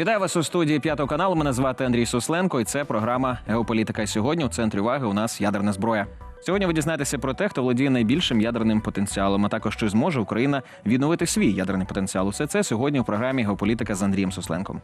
Вітаю вас у студії п'ятого каналу. Мене звати Андрій Сусленко, і це програма Геополітика сьогодні. У центрі уваги у нас ядерна зброя. Сьогодні ви дізнаєтеся про те, хто володіє найбільшим ядерним потенціалом, а також чи зможе Україна відновити свій ядерний потенціал. Усе це сьогодні у програмі Геополітика з Андрієм Сусленком.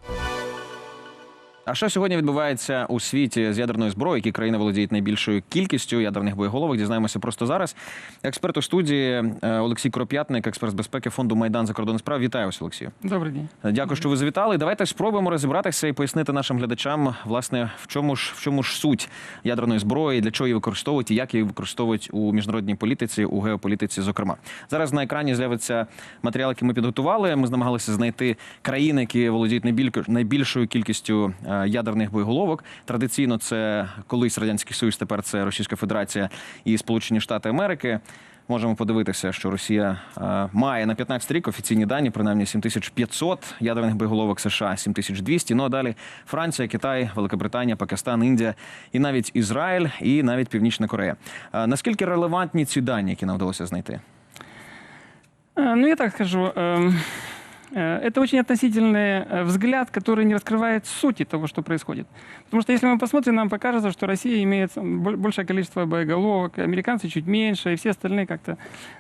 А що сьогодні відбувається у світі з ядерною зброєю, які країни володіють найбільшою кількістю ядерних боєголовок? Дізнаємося просто зараз. Експерт у студії е, Олексій Кроп'ятник, експерт з безпеки фонду Майдан закордонних справ. Вітаю вас, Олексію. Добрий день. Дякую, що ви завітали. Давайте спробуємо розібратися і пояснити нашим глядачам, власне, в чому ж в чому ж суть ядерної зброї, для чого її використовують і як її використовують у міжнародній політиці, у геополітиці. Зокрема, зараз на екрані з'явиться матеріал, який ми підготували. Ми намагалися знайти країни, які володіють найбіль- найбільшою кількістю е, ядерних боєголовок. Традиційно це колись радянський союз, тепер це Російська Федерація і Сполучені Штати Америки. Можемо подивитися, що Росія е, має на 15 рік офіційні дані, принаймні 7500 ядерних боєголовок США 7200. Ну а далі Франція, Китай, Великобританія, Пакистан, Індія і навіть Ізраїль, і навіть Північна Корея. Е, наскільки релевантні ці дані, які нам вдалося знайти? Э, Ну, я так скажу. эм, э, Это очень относительный э, взгляд, который не раскрывает сути того, что происходит. Потому что если мы посмотрим, нам покажется, что Россия имеет бо- большее количество боеголовок, американцы чуть меньше, и все остальные как-то.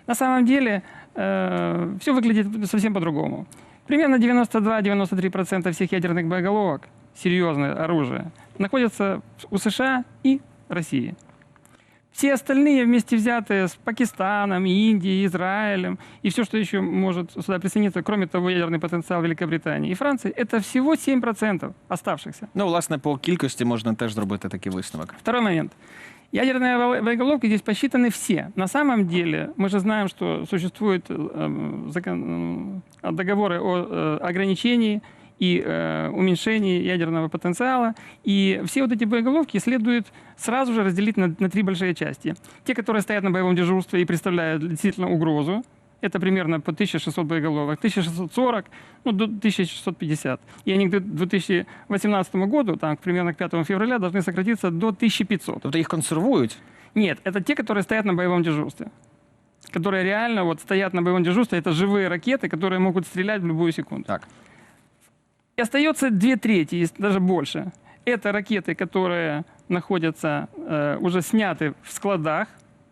На самом деле все выглядит совсем по-другому. Примерно 92-93% всех ядерных боеголовок, серьезное оружие, находятся у США и России. Все остальные вместе взятые с Пакистаном, Индией, Израилем и все, что еще может сюда присоединиться, кроме того, ядерный потенциал Великобритании и Франции, это всего 7% оставшихся. Ну, власне, по кількості можна теж зробити такий висновок. Второй момент. Ядерные бо- боеголовки здесь посчитаны все. На самом деле, мы же знаем, что существуют э, закон- э, договоры о э, ограничении и э, уменьшении ядерного потенциала. И все вот эти боеголовки следует сразу же разделить на, на три большие части. Те, которые стоят на боевом дежурстве и представляют действительно угрозу, это примерно по 1600 боеголовок, 1640, ну, до 1650. И они к 2018 году, там, примерно к 5 февраля, должны сократиться до 1500. Тобто їх консервують. Нет, это те, которые стоят на боевом дежурстве. Которые реально вот стоят на боевом дежурстве. Это живые ракеты, которые могут стрелять в любую секунду. Так. И остается две трети, если даже больше. Это ракеты, которые находятся, э, уже сняты в складах,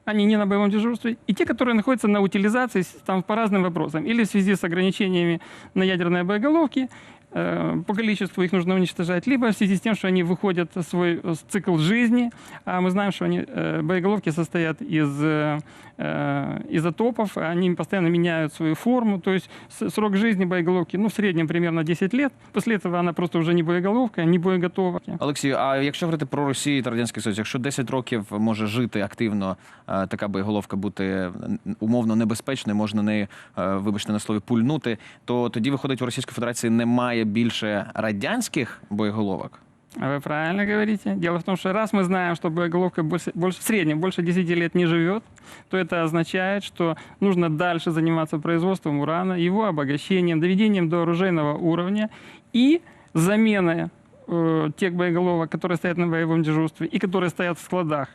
они не на боевом дежурстве, и те, которые находятся на утилизации с- там, по разным вопросам. Или в связи с ограничениями на ядерные боеголовки, э, по количеству их нужно уничтожать, либо в связи с тем, что они выходят в свой э, цикл жизни, а мы знаем, что они, э, боеголовки состоят из э, э, изотопов, они постоянно меняют свою форму, то есть с- срок жизни боеголовки, ну, в среднем примерно 10 лет, после этого она просто уже не боеголовка, не боеготова. Олексію, а якщо говорити про Росію та Радянський Союз, якщо 10 років може жити активно е, така боєголовка, бути е, умовно небезпечною, можна нею, е, вибачте на слові, пульнути, то тоді виходить у Російської Федерації немає більше радянських боєголовок. А Вы правильно говорите. Дело в том, что раз мы знаем, что боеголовка больше, больше, в среднем больше 10 лет не живет, то это означает, что нужно дальше заниматься производством урана, его обогащением, доведением до оружейного уровня и заменой э, тех боеголовок, которые стоят на боевом дежурстве и которые стоят в складах,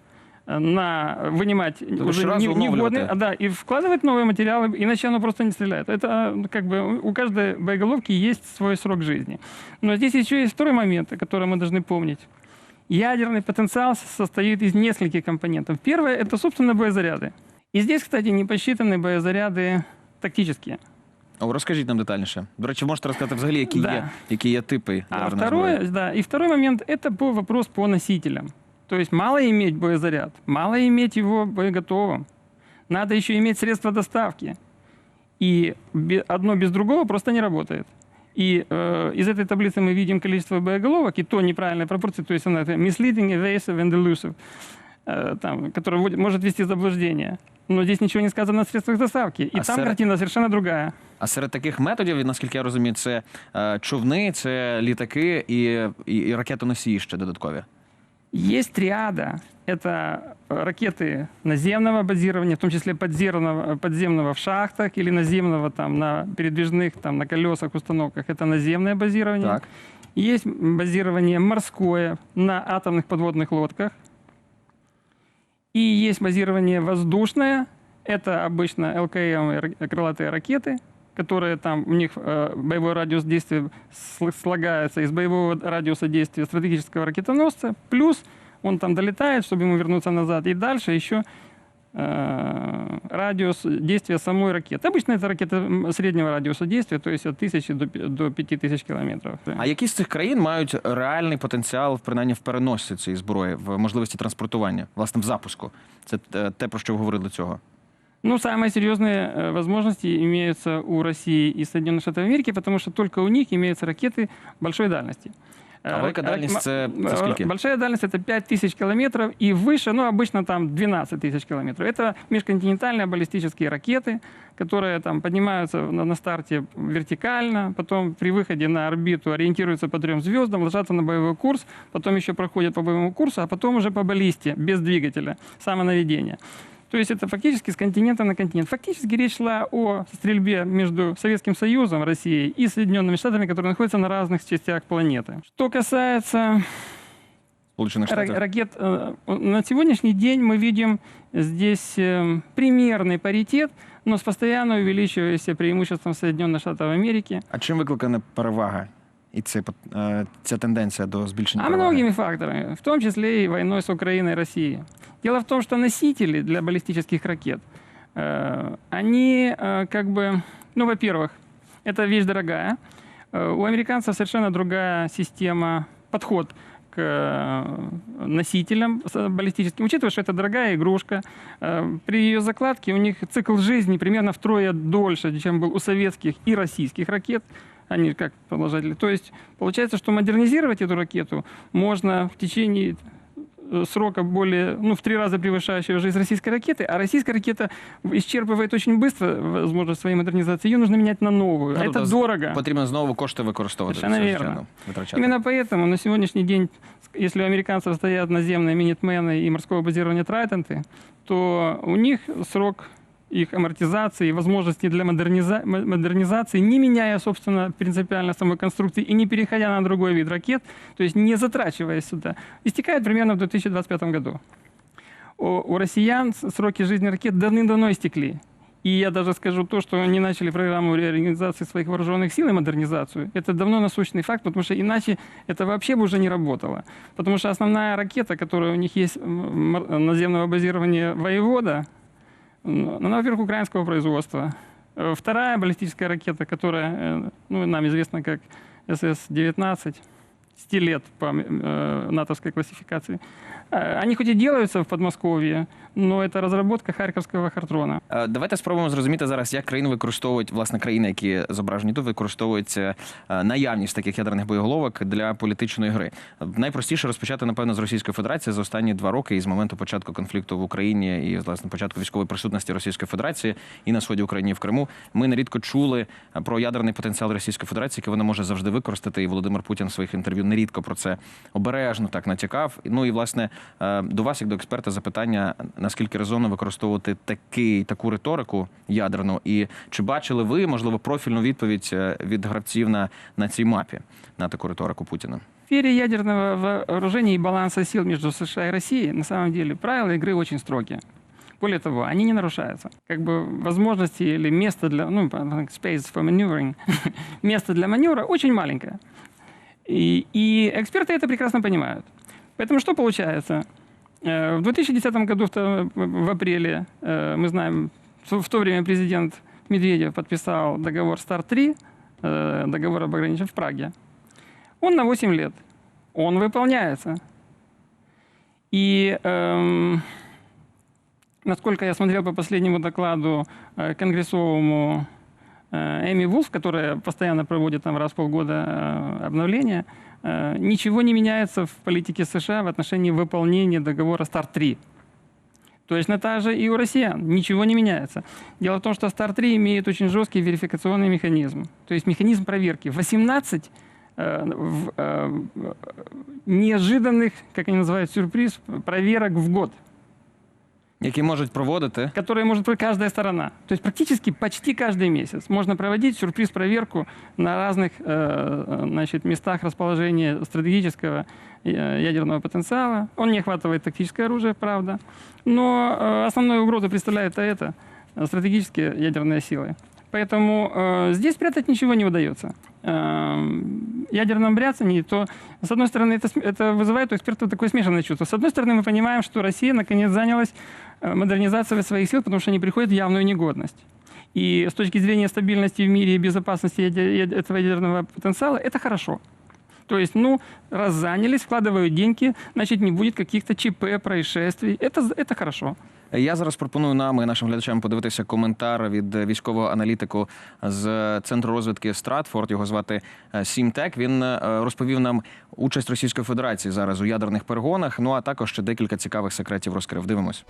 на вынимать есть уже сразу не- негодные, обновлювати. а, да, и вкладывать новые материалы, иначе оно просто не стреляет. Это э, как бы у у каждой боеголовки есть свой срок жизни. Но здесь еще есть второй момент, о котором мы должны помнить. Ядерный потенциал состоит из нескольких компонентов. Первое – это, собственно, боезаряды. И здесь, кстати, не посчитаны боезаряды тактические. О, розкажіть нам детальніше. До речі, можете розказати взагалі, які Да. є, які є типи А ядерної второе, зброї? да, и второй момент – это по вопрос по носителям. То есть мало иметь боезаряд, мало иметь его боеготовым. Надо еще иметь средства доставки. И бе- одно без другого просто не работает. И э, из этой таблицы мы видим количество боеголовок и то неправильной пропорции, то есть она это misleading, evasive and elusive, э, там, которая вводит- может ввести в заблуждение. Но здесь ничего не сказано о средствах доставки. И А там сэр- картина совершенно другая. А серед таких методів, наскільки я розумію, це е, човни, це літаки і, і, і ракетоносії ще додаткові. Есть триада. Это э, ракеты наземного базирования, в том числе подземного, подземного в шахтах или наземного там, на передвижных там, на колесах установках. Это наземное базирование. Так. Есть базирование морское на атомных подводных лодках. И есть базирование воздушное. Это обычно ЛКМ, и ра- крылатые ракеты, которые там, у них э, боевой радиус действия сл- слагается из боевого радиуса действия стратегического ракетоносца, плюс он там долетает, чтобы ему вернуться назад, и дальше еще э, радиус действия самой ракеты. Обычно это ракета м, среднего радиуса действия, то есть от 1000 до, пи- до 5000 километров. А які з цих країн мають реальний потенціал, принаймні в переносці цієї зброї, в можливості транспортування, власне, в запуску? Це е, те, про що ви говорили до цього. Ну, самые серьезные э, возможности имеются у России и Соединенных Штатов Америки, потому что только у них имеются ракеты большой дальности. А Э, велика рак- дальность це- це э, скільки? Большая дальность это 5000 километров и выше, ну, обычно там 12 тысяч километров. Это межконтинентальные баллистические ракеты, которые там поднимаются на, на старте вертикально, потом при выходе на орбиту ориентируются по трем звездам, ложатся на боевой курс, потом еще проходят по боевому курсу, а потом уже по баллисте, без двигателя, самонаведение. То есть это фактически с континента на континент. Фактически речь шла о стрельбе между Советским Союзом, Россией и Соединенными Штатами, которые находятся на разных частях планеты. Что касается ракет, э, на сегодняшний день мы видим здесь э, примерный паритет, но с постоянно увеличивающимся преимуществом Соединенных Штатов Америки. А чим викликана перевага і це, е, ця тенденція до збільшення А переваги? многими факторами, в том числе и войной с Украиной и Россией. Дело в том, что носители для баллистических ракет, э, они э, как бы, ну, во-первых, это вещь дорогая. Э, у американцев совершенно другая система, подход к э, носителям с- баллистическим, учитывая, что это дорогая игрушка. Э, При ее закладке у них цикл жизни примерно втрое дольше, чем был у советских и российских ракет. Они как продолжатели. То есть получается, что модернизировать эту ракету можно в течение э, срока более, ну, в три раза превышающего жизнь российской ракеты, а российская ракета исчерпывает очень быстро возможность своей модернизации. Ее нужно менять на новую. Ну, а это тобто з- дорого. Потрібно знову кошти використовувати. Совершенно це, верно. звичайно, витрачати. Именно поэтому на сегодняшний день, если у американцев стоят наземные минитмены и морского базирования Трайтенты, то у них срок их амортизации, возможности для модерниза- мо- модернизации, не меняя, собственно, принципиально самой конструкции и не переходя на другой вид ракет, то есть не затрачиваясь сюда, истекает примерно в 2025 году. У, россиян сроки жизни ракет давным-давно истекли. И я даже скажу то, что они начали программу реорганизации своих вооруженных сил и модернизацию. Это давно насущный факт, потому что иначе это вообще бы уже не работало. Потому что основная ракета, которая у них есть наземного базирования «Воевода», м, она, во-первых, украинского производства. Э, Вторая баллистическая ракета, которая, э, ну, нам известна как СС-19, стилет по э, натовской классификации. Э, Они хоть и делаются в Подмосковье, но это разработка Харьковского Хартрона. Е, Давайте спробуємо зрозуміти зараз, як країни використовують, власне, країни, які зображені тут, використовують е, наявність таких ядерних боєголовок для політичної гри. Найпростіше розпочати, напевно, з Російської Федерації за останні два роки і з моменту початку конфлікту в Україні і власне початку військової присутності Російської Федерації і на сході України і в Криму. Ми нерідко чули е, про ядерний потенціал Російської Федерації, який вона може завжди використати. І Володимир Путін в своїх інтерв'ю нерідко про це обережно так натякав. Ну і власне до вас, як до експерта, запитання: наскільки резонно використовувати такий таку риторику ядерну, і чи бачили ви можливо профільну відповідь е, від гравців на, на цій мапі на таку риторику Путіна? В сфере ядерного вооружения и баланса сил между США и Россией, на самом деле, правила игры очень строгие. Более того, они не нарушаются. Как бы возможности или место для, ну, space for maneuvering, место для маневра очень маленькое. И, и эксперты это прекрасно понимают. Поэтому что получается? Э, В 2010 году, в апреле, э, мы знаем, в то время президент Медведев подписал договор «Старт-3», э, договор об ограничении в Праге. Он на 8 лет. Он выполняется. И эм, насколько я смотрел по последнему докладу э, конгрессовому э, Эми Вулф, которая постоянно проводит там раз в полгода э, обновления, ничего не меняется в политике США в отношении выполнения договора «Старт-3». Точно так же и у россиян. Ничего не меняется. Дело в том, что Стар-3 имеет очень жесткий верификационный механизм. То есть механизм проверки. 18 э, в- э, неожиданных, как они называют, сюрприз, проверок в год, Які можуть проводити которые может быть каждая сторона. То есть практически почти каждый месяц можно проводить сюрприз-проверку на разных э, значит, местах расположения стратегического э, ядерного потенциала. Он не охватывает тактическое оружие, правда. Но э, основную угрозу представляет это э, стратегические ядерные силы. Поэтому э, здесь спрятать ничего не удается. Э, ядерном бряцании, то, с одной стороны, это, это вызывает у экспертов такое смешанное чувство. С одной стороны, мы понимаем, что Россия наконец занялась э, модернизацией своих сил, потому что они приходят в явную негодность. И с точки зрения стабильности в мире и безопасности этого ядерного потенциала, это хорошо. То есть, ну, раз занялись, вкладывают деньги, значит, не будет каких-то ЧП, происшествий. Это, это хорошо. Я зараз пропоную нам і нашим глядачам подивитися коментар від військового аналітику з центру розвідки Стратфорд. Його звати е, Сімтек. Він е, розповів нам участь Російської Федерації зараз у ядерних перегонах. Ну а також ще декілька цікавих секретів розкрив. Дивимось.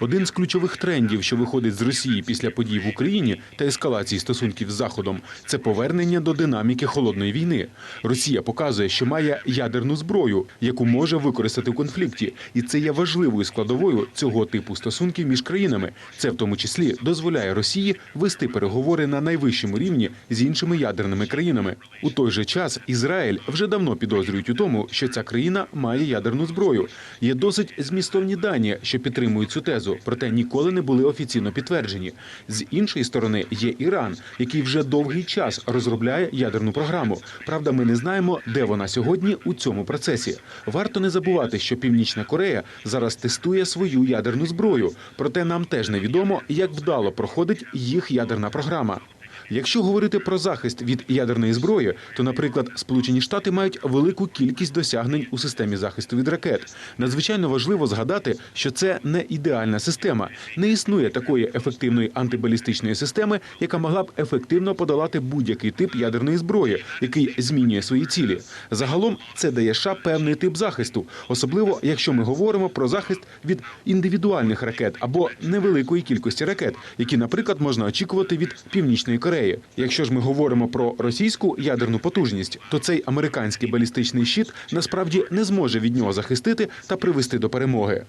Один з ключових трендів, що виходить з Росії після подій в Україні та ескалації стосунків з Заходом, це повернення до динаміки холодної війни. Росія показує, що має ядерну зброю, яку може використати в конфлікті, і це є важливою складовою цього типу стосунків між країнами. Це в тому числі дозволяє Росії вести переговори на найвищому рівні з іншими ядерними країнами. У той же час Ізраїль вже давно підозрюють у тому, що ця країна має ядерну зброю. Є досить змістовні дані, що підтримують цю тезу, проте ніколи не були офіційно підтверджені. З іншої сторони є Іран, який вже довгий час розробляє ядерну програму. Правда, ми не знаємо, де вона сьогодні у цьому процесі. Варто не забувати, що Північна Корея зараз тестує свою ядерну зброю, проте нам теж невідомо, як вдало проходить їх ядерна програма. Якщо говорити про захист від ядерної зброї, то, наприклад, Сполучені Штати мають велику кількість досягнень у системі захисту від ракет. Надзвичайно важливо згадати, що це не ідеальна система. Не існує такої ефективної антибалістичної системи, яка могла б ефективно подолати будь-який тип ядерної зброї, який змінює свої цілі. Загалом це дає США певний тип захисту, особливо якщо ми говоримо про захист від індивідуальних ракет або невеликої кількості ракет, які, наприклад, можна очікувати від Північної Кореї. Якщо ж ми говоримо про російську ядерну потужність, то цей американський балістичний щит насправді не зможе від нього захистити та привести до перемоги.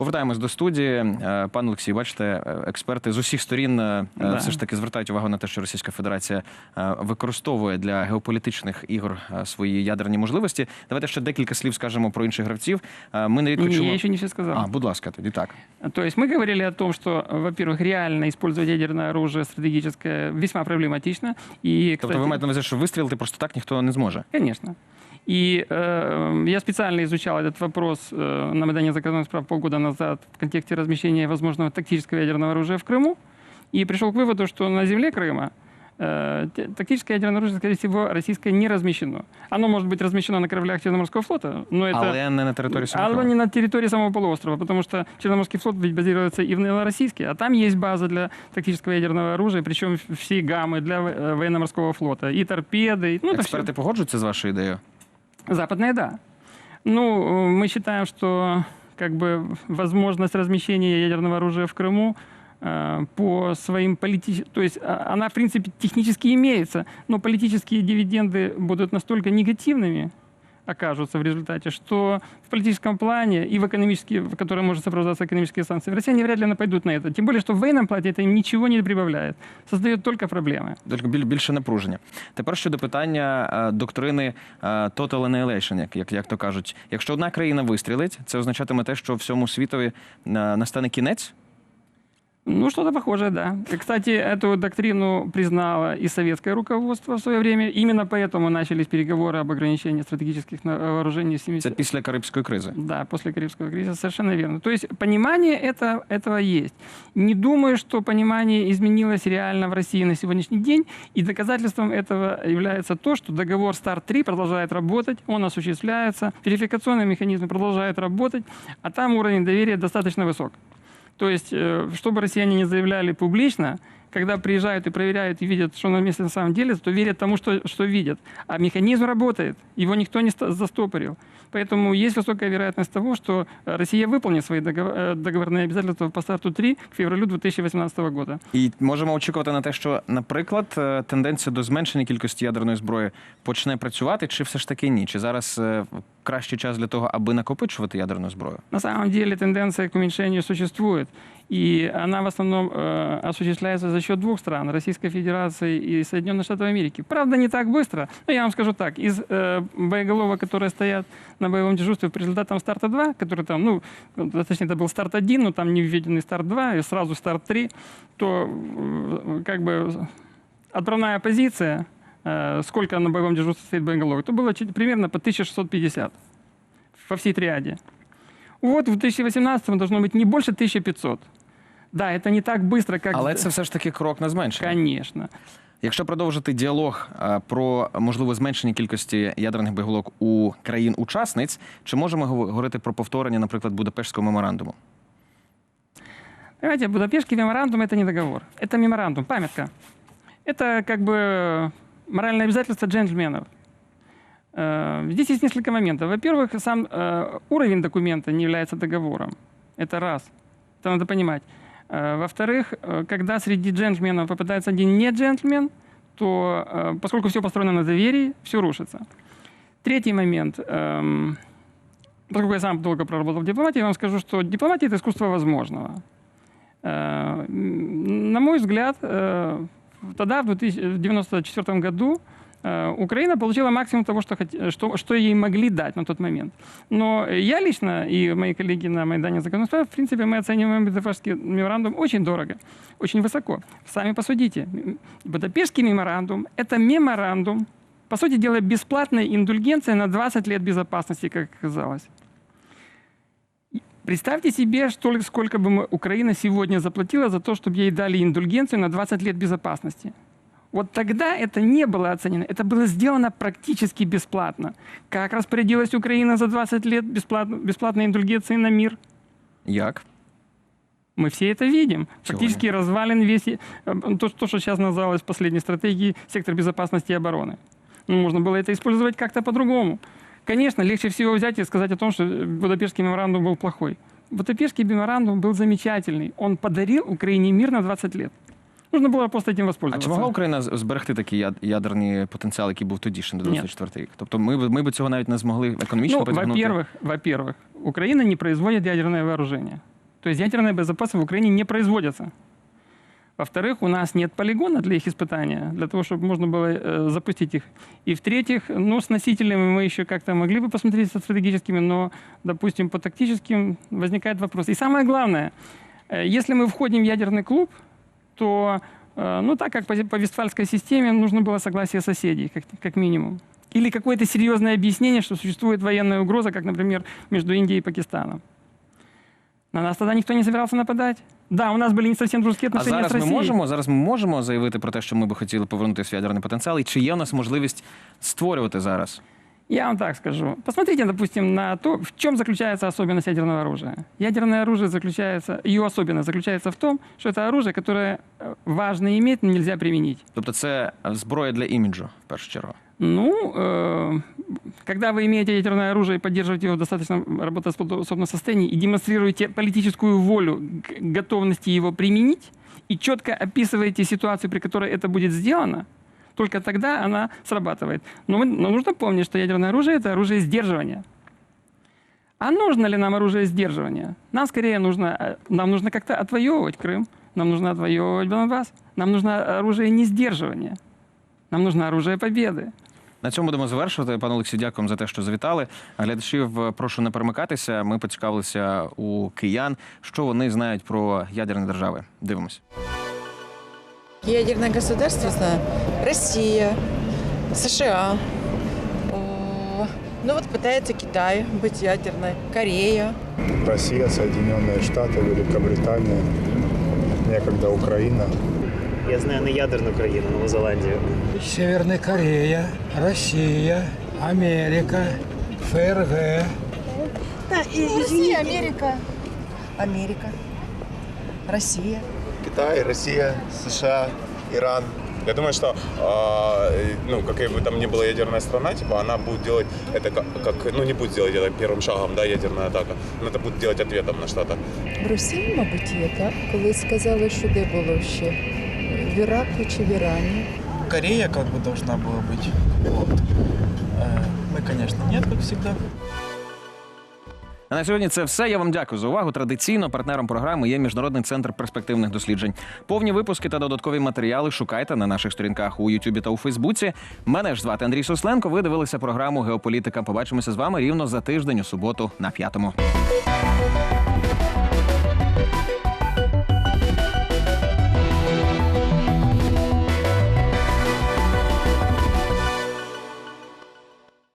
Повертаємось до студії. Е, Пан Олексій, бачите, е, експерти з усіх сторін е, Да. все ж таки звертають увагу на те, що Російська Федерація використовує для геополітичних ігор свої ядерні можливості. Давайте ще декілька слів скажемо про інших гравців. Ми Не, чуємо... я еще не все сказал. А, будь ласка, тоді так. То есть мы говорили о том, что, во-первых, реально использовать ядерное оружие стратегическое весьма проблематично. И, Тобто ви маєте на увазі, що вистрілити просто так ніхто не зможе. Конечно. И э, я специально изучал этот вопрос э, на Майдане законных прав полгода назад в контексте размещения возможного тактического ядерного оружия в Крыму. И пришел к выводу, что на земле Крыма э, те- тактическое ядерное оружие, скорее всего, российское не размещено. Оно может быть размещено на кораблях Черноморского флота, но это... Але не на території самого. Оно не на территории самого полуострова, потому что Черноморский флот ведь базируется и в Новороссийске, а там есть база для тактического ядерного оружия, причем все гаммы для э, военно-морского флота, и торпеды, и- ну, это всё. Експерти погоджуються з вашою ідеєю? Западная, да. Ну, мы считаем, что как бы возможность размещения ядерного оружия в Крыму э, по своим политическим... То есть а, она, в принципе, технически имеется, но политические дивиденды будут настолько негативными, окажутся в результате, что в политическом плане и в экономические, в котором может сопровождаться экономические санкции, россияне вряд ли она пойдут на это. Тем более, что в военном плане это им ничего не прибавляет. Создает только проблемы. Тільки біль- більше напруження. Тепер щодо питання е, доктрини е, total annihilation, як, як, як то кажуть. Якщо одна країна вистрілить, це означатиме те, що всьому світові е, настане кінець. Ну, что-то похожее, да. Кстати, эту доктрину признало и советское руководство в свое время. Именно поэтому начались переговоры об ограничении стратегических вооружений в Це 70 після Карибської кризи. Да, после Карибского кризиса, совершенно верно. То есть понимание это, этого есть. Не думаю, что понимание изменилось реально в России на сегодняшний день, и доказательством этого является то, что договор Старт-3 продолжает работать, он осуществляется, верификационные механизмы продолжают работать, а там уровень доверия достаточно высок. То есть, э, чтобы россияне не заявляли публично, когда приезжают и проверяют и видят, что на месте на самом деле, то верят тому, что, что видят. А механизм работает, его никто не ста- застопорил. Поэтому есть высокая вероятность того, что э, Россия выполнит свои договор- э, договорные обязательства по старту 3 к февралю 2018 года. І можемо очікувати на те, що, наприклад, е, тенденція до зменшення кількості ядерної зброї почне працювати, чи все ж таки ні? Чи зараз е, кращий час для того, аби накопичувати ядерну зброю? На самом деле тенденция к уменьшению существует. И она в основном э, осуществляется за счет двух стран, Российской Федерации и Соединенных Штатов Америки. Правда, не так быстро, но я вам скажу так, из э, боеголовок, которые стоят на боевом дежурстве по результатам старта 2, который там, ну, э, точнее, это был старт 1, но там не введенный старт 2, и сразу старт 3, то э, как бы отправная позиция, э, сколько на боевом дежурстве стоит боеголовок, то было примерно по 1650 во всей триаде. Вот в 2018 должно быть не больше 1500. Да, это не так быстро, как... Але це все ж таки крок на зменшення. Конечно. Якщо продовжити діалог е, про можливе зменшення кількості ядерних боєголовок у країн-учасниць, чи можемо гов- говорити про повторення, наприклад, Будапештського меморандуму? Понимаете, Будапештский меморандум – это не договор. Это меморандум, памятка. Это как бы моральное обязательство джентльменов. Э, Здесь есть несколько моментов. Во-первых, сам э, уровень документа не является договором. Это раз. Это надо понимать. Э, Во-вторых, э, когда среди джентльменов попадается один не джентльмен, то э, поскольку все построено на доверии, все рушится. Третий момент. эм, Поскольку я сам долго проработал в дипломатии, я вам скажу, что дипломатия – это искусство возможного. Э, м, На мой взгляд, э, тогда, в 1994 году, э, Украина получила максимум того, что, что, что ей могли дать на тот момент. Но я лично и мои коллеги на Майдане Законодательства, в принципе, мы оцениваем Будапештский меморандум очень дорого, очень высоко. Сами посудите. Будапештский меморандум – это меморандум, по сути дела, бесплатная индульгенция на 20 лет безопасности, как оказалось. Представьте себе, что, сколько бы мы- Украина сегодня заплатила за то, чтобы ей дали индульгенцию на 20 лет безопасности. Вот тогда это не было оценено. Это было сделано практически бесплатно. Как распорядилась Украина за 20 лет бесплатно, бесплатной индульгенции на мир? Як? Мы все это видим. Фактически развален весь э, то, то, что сейчас называлось в последней стратегии сектор безопасности и обороны. Ну, можно было это использовать как-то по-другому. Конечно, легче всего взять и сказать о том, что э, Будапештский меморандум был плохой. Будапештский меморандум был замечательный. Он подарил Украине мир на 20 лет. Нужно было просто этим А воспользоваться. чи могла Україна з- зберегти такий яд- ядерний потенціал, який був тоді, ще на Ні. 24 рік? Тобто ми, б- ми б цього навіть не змогли економічно Ну, потягнути? во-первых, во-первых, Украина не производит ядерное вооружение. То есть ядерная безопасность в Украине не производится. Во-вторых, у нас нет полигона для их испытания, для того, чтобы можно было э, запустить их. И в-третьих, ну, с носителями мы еще как-то могли бы посмотреть со стратегическими, но, допустим, по тактическим возникает вопрос. И самое главное, э, если мы входим в ядерный клуб, то, э, ну, так как по, по Вестфальской системе, нужно было согласие соседей, как, как минимум. Или какое-то серьезное объяснение, что существует военная угроза, как, например, между Индией и Пакистаном. На нас тогда никто не собирался нападать. Да, у нас были не совсем дружеские А отношения зараз с ми Россией. можемо зараз ми можемо заявити про те, що ми би хотіли повернути свій ядерний потенціал, і чи є у нас можливість створювати зараз? Я вам так скажу. Посмотрите, допустим, на то, в чем заключается особенность ядерного оружия. Ядерное оружие заключается, ее особенность заключается в том, что это оружие, которое э, важно иметь, но нельзя применить. Тобто це зброя для іміджу, в першу чергу. Ну, э, когда вы имеете ядерное оружие и поддерживаете его в достаточно работоспособном состоянии и демонстрируете политическую волю к готовности его применить и четко описываете ситуацию, при которой это будет сделано, только тогда она срабатывает. Но, мы- но нужно помнить, что ядерное оружие – это оружие сдерживания. А нужно ли нам оружие сдерживания? Нам скорее нужно, э, нам нужно как-то отвоевывать Крым, нам нужно отвоевывать Донбасс, нам нужно оружие не сдерживания, нам нужно оружие победы. На цьому будемо завершувати. Пане Олексію, дякуємо за те, що завітали. Глядачів е, прошу не перемикатися. Ми поцікавилися у киян, що вони знають про ядерні держави. Дивимось. Ядерное государство, знаю, Россия, США. О, Ну вот пытается Китай быть ядерной, Корея. Россия, Соединенные Штаты, Великобритания, некогда Украина. Я знаю не ядерну країну, Нову Зеландію. Северная Корея, Россия, Америка, ФРГ. Россия, Америка. Америка. Россия. Китай, Россия, США, Иран. Я думаю, что а, ну, какая бы там ни была ядерная страна, типа она будет делать это как, как- ну не будет делать это первым шагом, да, ядерная атака, но это будет делать ответом на что-то. В Росії, мабуть, є, так? Коли сказали, що де було ще? В Іраку чи в Ірані? Корея как бы должна была быть. Вот. Э, Мы, конечно, нет, как всегда. А на сьогодні це все. Я вам дякую за увагу. Традиційно партнером програми є міжнародний центр перспективних досліджень. Повні випуски та додаткові матеріали шукайте на наших сторінках у Ютубі та у Фейсбуці. Мене ж звати Андрій Сосленко. Ви дивилися програму Геополітика. Побачимося з вами рівно за тиждень у суботу на п'ятому.